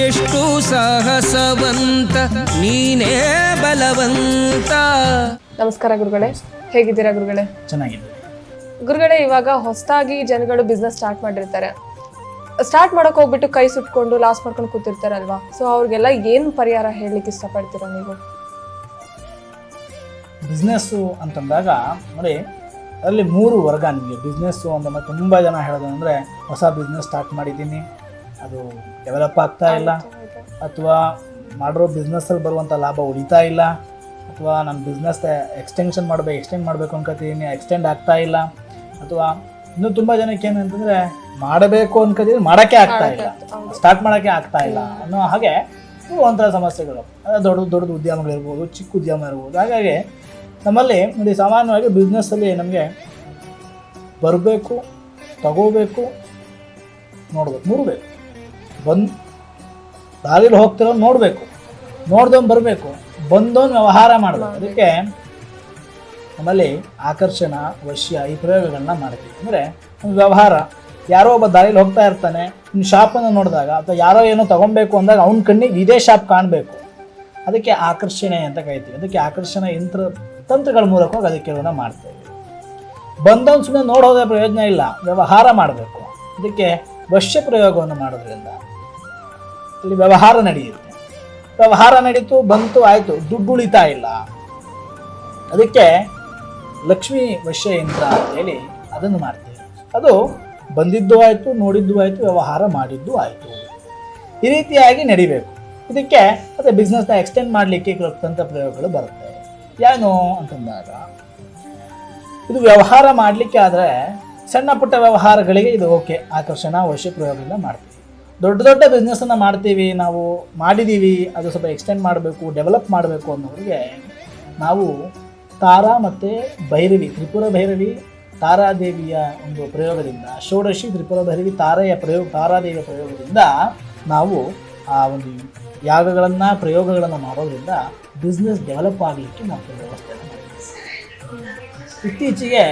ಎಷ್ಟು ಸಾಹಸವಂತ ನೀನೇ ಬಲವಂತ. ನಮಸ್ಕಾರ ಗುರುಗಳೇ ಹೇಗಿದ್ದೀರಾ ಗುರುಗಳೇ? ಚೆನ್ನಾಗಿದೆ ಗುರುಗಳೇ ಇವಾಗ ಹೊಸದಾಗಿ ಜನಗಳು ಬಿಸ್ನೆಸ್ ಸ್ಟಾರ್ಟ್ ಮಾಡಿರ್ತಾರೆ. ಸ್ಟಾರ್ಟ್ ಮಾಡಕ್ ಹೋಗ್ಬಿಟ್ಟು ಕೈ ಸುಟ್ಕೊಂಡು ಲಾಸ್ ಮಾಡ್ಕೊಂಡು ಕೂತಿರ್ತಾರಲ್ವಾ? ಸೊ ಅವ್ರಿಗೆಲ್ಲ ಏನು ಪರಿಹಾರ ಹೇಳಲಿಕ್ಕೆ ಇಷ್ಟಪಡ್ತೀರಾ ನೀವು? ಬಿಸ್ನೆಸ್ಸು ಅಂತಂದಾಗ ನೋಡಿ ಅದರಲ್ಲಿ ಮೂರು ವರ್ಗ ನಿಮಗೆ. ಬಿಸ್ನೆಸ್ಸು ಅಂತ ತುಂಬ ಜನ ಹೇಳೋದು ಅಂದರೆ ಹೊಸ ಬಿಸ್ನೆಸ್ ಸ್ಟಾರ್ಟ್ ಮಾಡಿದ್ದೀನಿ. ಅದು ಡೆವಲಪ್ ಆಗ್ತಾ ಇಲ್ಲ. ಅಥವಾ ಮಾಡಿರೋ ಬಿಸ್ನೆಸ್ಸಲ್ಲಿ ಬರುವಂಥ ಲಾಭ ಉಳಿತಾ ಇಲ್ಲ. ಅಥವಾ ನನ್ನ ಬಿಸ್ನೆಸ್ ಎಕ್ಸ್ಟೆನ್ಷನ್ ಮಾಡಬೇಕು ಎಕ್ಸ್ಟೆಂಡ್ ಮಾಡಬೇಕು ಅನ್ಕೋತಿದ್ದೀನಿ ಎಕ್ಸ್ಟೆಂಡ್ ಆಗ್ತಾ ಇಲ್ಲ. ಅಥವಾ ಇನ್ನೂ ತುಂಬ ಜನಕ್ಕೆ ಏನಂತಂದರೆ ಮಾಡಬೇಕು ಅನ್ಕೋತೀನಿ ಮಾಡೋಕ್ಕೆ ಆಗ್ತಾ ಇಲ್ಲ. ಸ್ಟಾರ್ಟ್ ಮಾಡೋಕ್ಕೆ ಆಗ್ತಾ ಇಲ್ಲ ಅನ್ನೋ ಹಾಗೆ ಒಂಥರ ಸಮಸ್ಯೆಗಳು. ದೊಡ್ಡ ದೊಡ್ಡ ಉದ್ಯಮಗಳಿರ್ಬೋದು ಚಿಕ್ಕ ಉದ್ಯಮ ಇರ್ಬೋದು. ಹಾಗಾಗಿ ನಮ್ಮಲ್ಲಿ ನೋಡಿ ಸಾಮಾನ್ಯವಾಗಿ ಬಿಸ್ನೆಸ್ಸಲ್ಲಿ ನಮಗೆ ಬರಬೇಕು ತಗೋಬೇಕು ನೋಡ್ಬೇಕು ಮೂರು ಬೇಕು ಬಂದು ದಾರಿಲಿ ಹೋಗ್ತಿರೋ ನೋಡಬೇಕು. ನೋಡ್ದವ್ನು ಬರಬೇಕು. ಬಂದವನು ವ್ಯವಹಾರ ಮಾಡಬೇಕು. ಅದಕ್ಕೆ ನಮ್ಮಲ್ಲಿ ಆಕರ್ಷಣ ವಶ್ಯ ಈ ಪ್ರಯೋಗಗಳನ್ನ ಮಾಡ್ತೀವಿ. ಅಂದರೆ ಒಂದು ವ್ಯವಹಾರ. ಯಾರೋ ಒಬ್ಬ ದಾರಿಲಿ ಹೋಗ್ತಾ ಇರ್ತಾನೆ. ನಿಮ್ಮ ಶಾಪನ್ನು ನೋಡಿದಾಗ ಅಥವಾ ಯಾರೋ ಏನೋ ತೊಗೊಬೇಕು ಅಂದಾಗ ಅವ್ನ ಕಣ್ಣಿಗೆ ಇದೇ ಶಾಪ್ ಕಾಣಬೇಕು. ಅದಕ್ಕೆ ಆಕರ್ಷಣೆ ಅಂತ ಕರಿತೀವಿ. ಅದಕ್ಕೆ ಆಕರ್ಷಣೆ ಯಂತ್ರ ತಂತ್ರಗಳ ಮೂಲಕವಾಗಿ ಅದಕ್ಕೆ ಕೆಲವನ್ನ ಮಾಡ್ತೇವೆ. ಬಂದವನು ಸುಮ್ಮನೆ ನೋಡೋದೇ ಪ್ರಯೋಜನ ಇಲ್ಲ. ವ್ಯವಹಾರ ಮಾಡಬೇಕು. ಅದಕ್ಕೆ ವಶ್ಯ ಪ್ರಯೋಗವನ್ನು ಮಾಡೋದ್ರಿಂದ ಇಲ್ಲಿ ವ್ಯವಹಾರ ನಡೆಯುತ್ತೆ. ವ್ಯವಹಾರ ನಡೀತು, ಬಂತು, ಆಯಿತು ದುಡ್ಡು ಉಳಿತಾ ಇಲ್ಲ. ಅದಕ್ಕೆ ಲಕ್ಷ್ಮೀ ವಶ್ಯ ಯಂತ್ರ ಅಂತೇಳಿ ಅದನ್ನು ಮಾಡ್ತೀವಿ ಅದು ಬಂದಿದ್ದು ಆಯಿತು, ನೋಡಿದ್ದು ಆಯಿತು, ವ್ಯವಹಾರ ಮಾಡಿದ್ದು ಆಯಿತು. ಈ ರೀತಿಯಾಗಿ ನಡಿಬೇಕು. ಇದಕ್ಕೆ ಮತ್ತೆ ಬಿಸ್ನೆಸ್ನ ಎಕ್ಸ್ಟೆಂಡ್ ಮಾಡಲಿಕ್ಕೆ ಕೆಲವು ಪ್ರಯೋಗಗಳು ಬರುತ್ತೆ. ಏನು ಅಂತಂದಾಗ, ಇದು ವ್ಯವಹಾರ ಮಾಡಲಿಕ್ಕೆ ಆದರೆ ಸಣ್ಣ ಪುಟ್ಟ ವ್ಯವಹಾರಗಳಿಗೆ ಇದು ಓಕೆ ಆಕರ್ಷಣ ವಶ್ಯ ಪ್ರಯೋಗದಿಂದ ಮಾಡ್ತೀವಿ ದೊಡ್ಡ ದೊಡ್ಡ ಬಿಸ್ನೆಸ್ಸನ್ನು ಮಾಡ್ತೀವಿ, ನಾವು ಮಾಡಿದ್ದೀವಿ ಅದು ಸ್ವಲ್ಪ ಎಕ್ಸ್ಟೆಂಡ್ ಮಾಡಬೇಕು ಡೆವಲಪ್ ಮಾಡಬೇಕು ಅನ್ನೋರಿಗೆ ನಾವು ತಾರಾ ಮತ್ತು ಭೈರವಿ, ತ್ರಿಪುರ ಭೈರವಿ ತಾರಾದೇವಿಯ ಒಂದು ಪ್ರಯೋಗದಿಂದ, ಷೋಡಶಿ ತ್ರಿಪುರ ಭೈರವಿ ತಾರೆಯ ಪ್ರಯೋಗ, ತಾರಾದೇವಿಯ ಪ್ರಯೋಗದಿಂದ ನಾವು ಆ ಒಂದು ಯಾಗಗಳನ್ನು, ಪ್ರಯೋಗಗಳನ್ನು ಮಾಡೋದ್ರಿಂದ ಬಿಸ್ನೆಸ್ ಡೆವಲಪ್ ಆಗಲಿಕ್ಕೆ ನಾವು ವ್ಯವಸ್ಥೆ ಇತ್ತೀಚೆಗೆ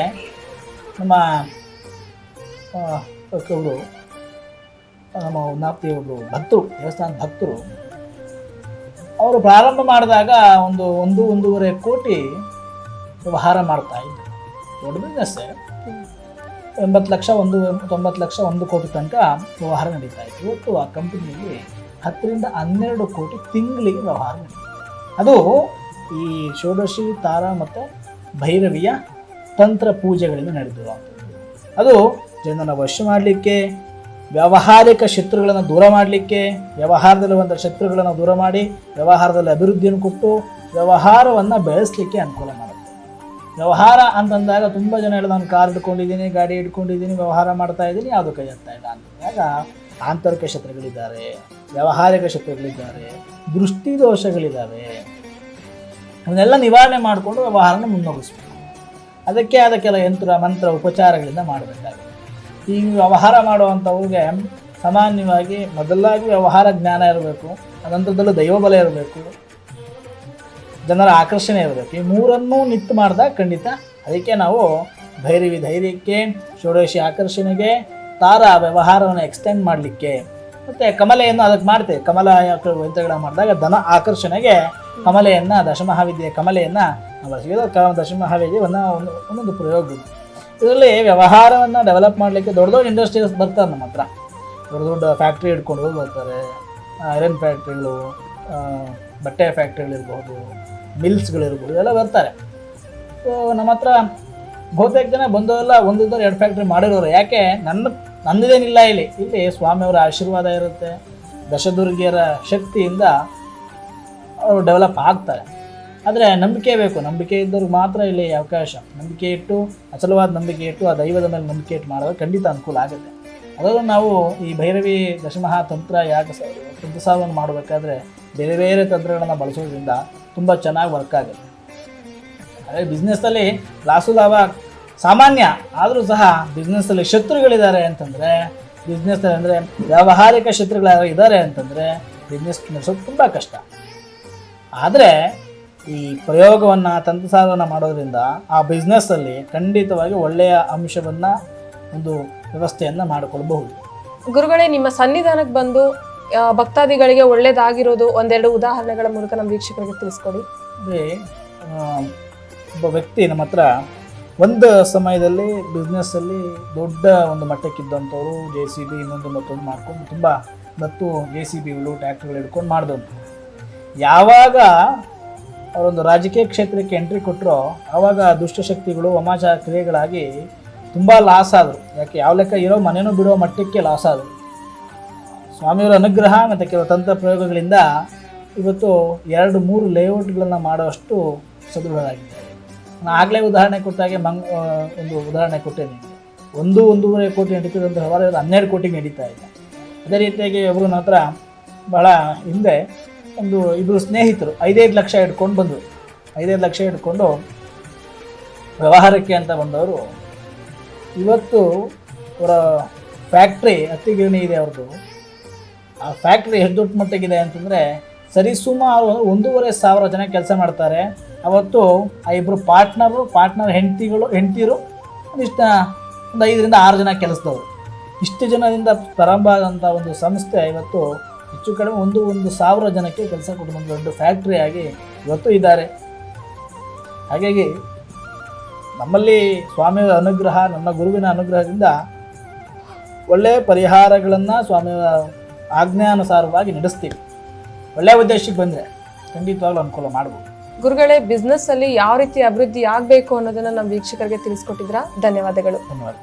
ನಮ್ಮ ಅವರು ನಮ್ಮ ಉನ್ನಾಪ್ತಿ ಒಬ್ಬರು ಭಕ್ತರು, ದೇವಸ್ಥಾನದ ಭಕ್ತರು, ಅವರು ಪ್ರಾರಂಭ ಮಾಡಿದಾಗ ಒಂದು ಒಂದು ಒಂದೂವರೆ ಕೋಟಿ ವ್ಯವಹಾರ ಮಾಡ್ತಾ ಇದ್ದರು ದೊಡ್ಡ ಬಿಸ್ನೆಸ್ಸೇ ಎಂಬತ್ತು ಲಕ್ಷ ಒಂದು, ತೊಂಬತ್ತು ಲಕ್ಷ ಒಂದು ಕೋಟಿ ತನಕ ವ್ಯವಹಾರ ನಡೀತಾ ಇತ್ತು. ಇವತ್ತು ಆ ಕಂಪನಿಯಲ್ಲಿ ಹತ್ತರಿಂದ ಹನ್ನೆರಡು ಕೋಟಿ ತಿಂಗಳಿಗೆ ವ್ಯವಹಾರ ನಡೀತಾ. ಅದು ಈ ಷೋಡಶಿ, ತಾರ ಮತ್ತು ಭೈರವಿಯ ತಂತ್ರ ಪೂಜೆಗಳಿಂದ ನಡೆದಿರುವಂಥದ್ದು ಅದು ಜನನ ವಶ ಮಾಡಲಿಕ್ಕೆ ವ್ಯಾವಹಾರಿಕ ಶತ್ರುಗಳನ್ನು ದೂರ ಮಾಡಲಿಕ್ಕೆ, ವ್ಯವಹಾರದಲ್ಲಿ ಒಂದು ಶತ್ರುಗಳನ್ನು ದೂರ ಮಾಡಿ, ವ್ಯವಹಾರದಲ್ಲಿ ಅಭಿವೃದ್ಧಿಯನ್ನು ಕೊಟ್ಟು ವ್ಯವಹಾರವನ್ನು ಬೆಳೆಸಲಿಕ್ಕೆ ಅನುಕೂಲ ಮಾಡುತ್ತೆ. ವ್ಯವಹಾರ ಅಂತಂದಾಗ ತುಂಬ ಜನ ಹೇಳಿದ, ನಾನು ಕಾರ್ ಇಟ್ಕೊಂಡಿದ್ದೀನಿ ಗಾಡಿ ಇಟ್ಕೊಂಡಿದ್ದೀನಿ ವ್ಯವಹಾರ ಮಾಡ್ತಾ ಇದ್ದೀನಿ, ಯಾವುದು ಕೈ ಹತ್ತಾ ಇಲ್ಲ ಅಂತಂದಾಗ, ಆಂತರಿಕ ಶತ್ರುಗಳಿದ್ದಾರೆ, ವ್ಯವಹಾರಿಕ ಶತ್ರುಗಳಿದ್ದಾರೆ ದೃಷ್ಟಿ ದೋಷಗಳಿದ್ದಾವೆ ಅವನ್ನೆಲ್ಲ ನಿವಾರಣೆ ಮಾಡಿಕೊಂಡು ವ್ಯವಹಾರನ ಮುನ್ನೋಗಿಸ್ಬೇಕು ಅದಕ್ಕೆ ಆದ ಕೆಲ ಯಂತ್ರ, ಮಂತ್ರ, ಉಪಚಾರಗಳಿಂದ ಮಾಡಬೇಕಾಗುತ್ತೆ. ಈ ವ್ಯವಹಾರ ಮಾಡುವಂಥವ್ರಿಗೆ ಸಾಮಾನ್ಯವಾಗಿ ಮೊದಲಾಗಿ ವ್ಯವಹಾರ ಜ್ಞಾನ ಇರಬೇಕು, ಅನಂತರದಲ್ಲೂ ದೈವಬಲ ಇರಬೇಕು, ಜನರ ಆಕರ್ಷಣೆ ಇರಬೇಕು. ಈ ಮೂರನ್ನೂ ನಿತ್ತು ಮಾಡಿದಾಗ ಖಂಡಿತ ಅದಕ್ಕೆ ನಾವು ಭೈರವಿ ಧೈರ್ಯಕ್ಕೆ, ಷೋಡಶಿ ಆಕರ್ಷಣೆಗೆ, ತಾರ ವ್ಯವಹಾರವನ್ನು ಎಕ್ಸ್ಟೆಂಡ್ ಮಾಡಲಿಕ್ಕೆ. ಮತ್ತು ಕಮಲೆಯನ್ನು ಅದಕ್ಕೆ ಮಾಡ್ತೇವೆ. ಕಮಲ ಯಂತ್ರಗಳ ಮಾಡಿದಾಗ ಧನ ಆಕರ್ಷಣೆಗೆ ಕಮಲೆಯನ್ನು, ದಶಮಹಾವಿದ್ಯೆಯ ಕಮಲೆಯನ್ನು ಬಳಸಿದ ದಶಮಹಾವಿದ್ಯೆ ಒಂದು ಒಂದು ಒಂದೊಂದು ಪ್ರಯೋಗ. ಇದರಲ್ಲಿ ವ್ಯವಹಾರವನ್ನು ಡೆವಲಪ್ ಮಾಡಲಿಕ್ಕೆ ದೊಡ್ಡ ದೊಡ್ಡ ಇಂಡಸ್ಟ್ರೀಸ್ ಬರ್ತಾರೆ ನಮ್ಮ ಹತ್ರ. ದೊಡ್ಡ ದೊಡ್ಡ ಫ್ಯಾಕ್ಟ್ರಿ ಹಿಡ್ಕೊಂಡು ಬರ್ತಾರೆ. ಐರನ್ ಫ್ಯಾಕ್ಟ್ರಿಗಳು ಬಟ್ಟೆ ಫ್ಯಾಕ್ಟ್ರಿಗಳಿರ್ಬೋದು ಮಿಲ್ಸ್ಗಳಿರ್ಬೋದು ಎಲ್ಲ ಬರ್ತಾರೆ. ಸೊ ನಮ್ಮ ಹತ್ರ ಬಹುತೇಕ ಜನ ಬಂದವರೆಲ್ಲ ಒಂದಿದ್ದವ್ರು ಎರಡು ಫ್ಯಾಕ್ಟ್ರಿ ಮಾಡಿರೋರು. ಯಾಕೆ? ನನ್ನ, ನಂದಿದೇನಿಲ್ಲ ಇಲ್ಲಿ. ಇಲ್ಲಿ ಸ್ವಾಮಿಯವರ ಆಶೀರ್ವಾದ ಇರುತ್ತೆ. ದಶದುರ್ಗಿಯರ ಶಕ್ತಿಯಿಂದ ಅವರು ಡೆವಲಪ್ ಆಗ್ತಾರೆ. ಆದರೆ ನಂಬಿಕೆ ಬೇಕು. ನಂಬಿಕೆ ಇದ್ದವ್ರಿಗೆ ಮಾತ್ರ ಇಲ್ಲಿ ಅವಕಾಶ. ನಂಬಿಕೆ ಇಟ್ಟು, ಅಚಲವಾದ ನಂಬಿಕೆ ಇಟ್ಟು, ಆ ದೈವದ ಮೇಲೆ ನಂಬಿಕೆ ಇಟ್ಟು ಮಾಡೋದು ಖಂಡಿತ ಅನುಕೂಲ ಆಗುತ್ತೆ. ಅದರಲ್ಲೂ ನಾವು ಈ ಭೈರವಿ ದಶಮಹಾ ತಂತ್ರ ಯಾಕೆ ತಂತ್ರಸಾರವನ್ನು ಮಾಡಬೇಕಾದ್ರೆ ಬೇರೆ ಬೇರೆ ತಂತ್ರಗಳನ್ನು ಬಳಸೋದ್ರಿಂದ ತುಂಬ ಚೆನ್ನಾಗಿ ವರ್ಕ್ ಆಗುತ್ತೆ. ಅದೇ ಬಿಸ್ನೆಸ್ಸಲ್ಲಿ ಲಾಸು ಲಾಭ ಸಾಮಾನ್ಯ, ಆದರೂ ಸಹ ಬಿಸ್ನೆಸ್ಸಲ್ಲಿ ಶತ್ರುಗಳಿದ್ದಾರೆ ಅಂತಂದರೆ ಬಿಸ್ನೆಸ್ ಅಂದರೆ ವ್ಯಾವಹಾರಿಕ ಶತ್ರುಗಳು ಇದ್ದಾರೆ ಅಂತಂದರೆ ಬಿಸ್ನೆಸ್ ನಡೆಸೋದು ತುಂಬ ಕಷ್ಟ. ಆದರೆ ಈ ಪ್ರಯೋಗವನ್ನು ತಂತ್ರಸಾರವನ್ನು ಮಾಡೋದ್ರಿಂದ ಆ ಬಿಸ್ನೆಸ್ಸಲ್ಲಿ ಖಂಡಿತವಾಗಿ ಒಳ್ಳೆಯ ಅಂಶವನ್ನು ಒಂದು ವ್ಯವಸ್ಥೆಯನ್ನು ಮಾಡಿಕೊಳ್ಬಹುದು. ಗುರುಗಳೇ ನಿಮ್ಮ ಸನ್ನಿಧಾನಕ್ಕೆ ಬಂದು ಆ, ಭಕ್ತಾದಿಗಳಿಗೆ ಒಳ್ಳೇದಾಗಿರೋದು ಒಂದೆರಡು ಉದಾಹರಣೆಗಳ ಮೂಲಕ ನಮ್ಮ ವೀಕ್ಷಕರಿಗೆ ತಿಳಿಸ್ಕೊಡಿ. ಅದೇ ಒಬ್ಬ ವ್ಯಕ್ತಿ ನಮ್ಮ ಹತ್ರ ಒಂದು ಸಮಯದಲ್ಲಿ ಬಿಸ್ನೆಸ್ಸಲ್ಲಿ ದೊಡ್ಡ ಒಂದು ಮಟ್ಟಕ್ಕಿದ್ದಂಥವ್ರು ಜೆ ಸಿ ಬಿ ಇನ್ನೊಂದು ಮತ್ತೊಂದು ಮಾಡ್ಕೊಂಡು ತುಂಬ ಮತ್ತು ಜೆ ಸಿ ಬಿಗಳು ಟ್ಯಾಕ್ಟ್ರಿಗಳು ಹಿಡ್ಕೊಂಡು ಮಾಡಿದಂಥ ಯಾವಾಗ ಅವರೊಂದು ರಾಜಕೀಯ ಕ್ಷೇತ್ರಕ್ಕೆ ಎಂಟ್ರಿ ಕೊಟ್ಟರು ಆವಾಗ ದುಷ್ಟಶಕ್ತಿಗಳು ವಮಾಚ ಕ್ರಿಯೆಗಳಾಗಿ ತುಂಬ ಲಾಸ್ ಆದರು. ಯಾಕೆ, ಯಾವ ಲೆಕ್ಕ ಇರೋ ಮನೆಯೂ ಬಿಡೋ ಮಟ್ಟಕ್ಕೆ ಲಾಸ್ ಆದರು. ಸ್ವಾಮಿಯವರ ಅನುಗ್ರಹ ಮತ್ತು ಕೆಲವು ತಂತ್ರ ಪ್ರಯೋಗಗಳಿಂದ ಇವತ್ತು ಎರಡು, ಮೂರು ಲೇಔಟ್ಗಳನ್ನು ಮಾಡುವಷ್ಟು ಸದೃಢವಾಗಿದೆ ನಾನು ಆಗಲೇ ಉದಾಹರಣೆ ಕೊಟ್ಟಾಗೆ ಮಂಗ್ ಒಂದು ಉದಾಹರಣೆ ಕೊಟ್ಟೆ ನಿಮಗೆ ಒಂದು, ಒಂದೂವರೆ ಕೋಟಿ ನಡೀತಿದ್ದಂಥ ವ್ಯವಹಾರ ಹನ್ನೆರಡು ಕೋಟಿಗೆ ನಡೀತಾ ಇದೆ. ಅದೇ ರೀತಿಯಾಗಿ ಒಬ್ಬರು ನನ್ನ ಹತ್ರ ಭಾಳ ಹಿಂದೆ ಒಂದು ಇಬ್ಬರು ಸ್ನೇಹಿತರು, ಐದೈದು ಲಕ್ಷ ಇಟ್ಕೊಂಡು ಬಂದರು. ಐದೈದು ಲಕ್ಷ ಇಟ್ಕೊಂಡು ವ್ಯವಹಾರಕ್ಕೆ ಅಂತ ಬಂದವರು. ಇವತ್ತು ಅವರ ಫ್ಯಾಕ್ಟ್ರಿ ಹತ್ತಿಗಿರಣಿ ಇದೆ ಅವ್ರದ್ದು ಆ ಫ್ಯಾಕ್ಟ್ರಿ ಎಷ್ಟು ದೊಡ್ಡ ಮಟ್ಟಿಗಿದೆ ಅಂತಂದರೆ ಸರಿಸುಮಾರು ಒಂದೂವರೆ ಸಾವಿರ ಜನ ಕೆಲಸ ಮಾಡ್ತಾರೆ. ಅವತ್ತು ಆ ಇಬ್ಬರು ಪಾರ್ಟ್ನರು, ಪಾರ್ಟ್ನರ್ ಹೆಂಡತಿಗಳು, ಹೆಂಡತಿರು ಒಂದಿಷ್ಟು, ಒಂದು ಐದರಿಂದ ಆರು ಜನ ಕೆಲಸದವರು. ಇಷ್ಟು ಜನದಿಂದ ಪ್ರಾರಂಭ ಆದಂಥ ಒಂದು ಸಂಸ್ಥೆ ಇವತ್ತು ಹೆಚ್ಚು ಕಡಿಮೆ ಒಂದು ಒಂದು ಸಾವಿರ ಜನಕ್ಕೆ ಕೆಲಸ ಕೊಟ್ಟು ದೊಡ್ಡ ಫ್ಯಾಕ್ಟ್ರಿ ಆಗಿ ಇವತ್ತು ಇದ್ದಾರೆ. ಹಾಗಾಗಿ ನಮ್ಮಲ್ಲಿ ಸ್ವಾಮಿಯ ಅನುಗ್ರಹ ನನ್ನ ಗುರುವಿನ ಅನುಗ್ರಹದಿಂದ ಒಳ್ಳೆಯ ಪರಿಹಾರಗಳನ್ನು ಸ್ವಾಮಿಯ ಆಜ್ಞಾನುಸಾರವಾಗಿ ನಡೆಸ್ತೀವಿ. ಒಳ್ಳೆಯ ಉದ್ದೇಶಕ್ಕೆ ಬಂದರೆ ಖಂಡಿತವಾಗ್ಲೂ ಅನುಕೂಲ ಮಾಡ್ಬೋದು. ಗುರುಗಳೇ ಬಿಸ್ನೆಸ್ ಅಲ್ಲಿ ಯಾವ ರೀತಿ ಅಭಿವೃದ್ಧಿ ಆಗಬೇಕು ಅನ್ನೋದನ್ನ ನಮ್ಮ ವೀಕ್ಷಕರಿಗೆ ತಿಳಿಸ್ಕೊಟ್ಟಿದ್ರ ಧನ್ಯವಾದಗಳು. ಧನ್ಯವಾದ.